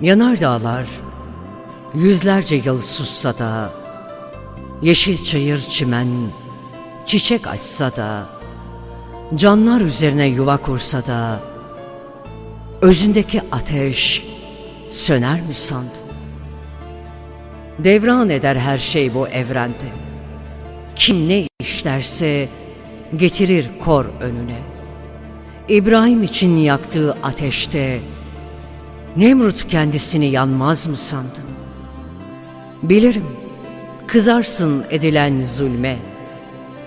Yanar dağlar yüzlerce yıl sussa da, Yeşil çayır çimen çiçek açsa da, Canlar üzerine yuva kursa da, Özündeki ateş söner mi sandın? Devran eder her şey bu evrende. Kim ne işlerse getirir kor önüne. İbrahim için yaktığı ateşte Nemrut kendisini yanmaz mı sandın? Bilirim kızarsın edilen zulme.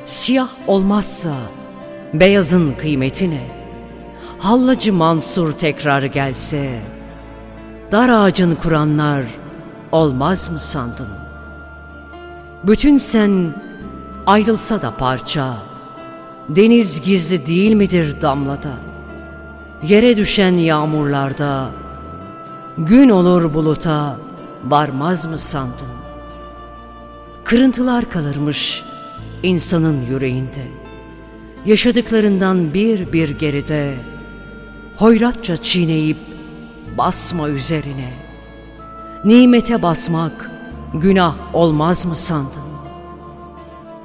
Siyah olmazsa beyazın kıymetine. Hallacı Mansur tekrar gelse, dar ağacın kuranlar olmaz mı sandın? Bütün sen ayrılsa da parça, deniz gizli değil midir damlada? Yere düşen yağmurlarda, gün olur buluta, varmaz mı sandın? Kırıntılar kalırmış insanın yüreğinde, yaşadıklarından bir bir geride, hoyratça çiğneyip basma üzerine. Nimete basmak günah olmaz mı sandın?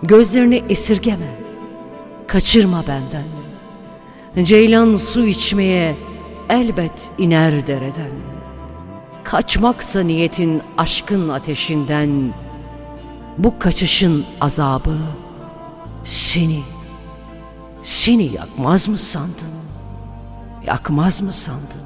Gözlerini esirgeme, kaçırma benden. Ceylan su içmeye elbet iner dereden. Kaçmaksa niyetin aşkın ateşinden, bu kaçışın azabı seni, seni yakmaz mı sandın? Yakmaz mı sandın?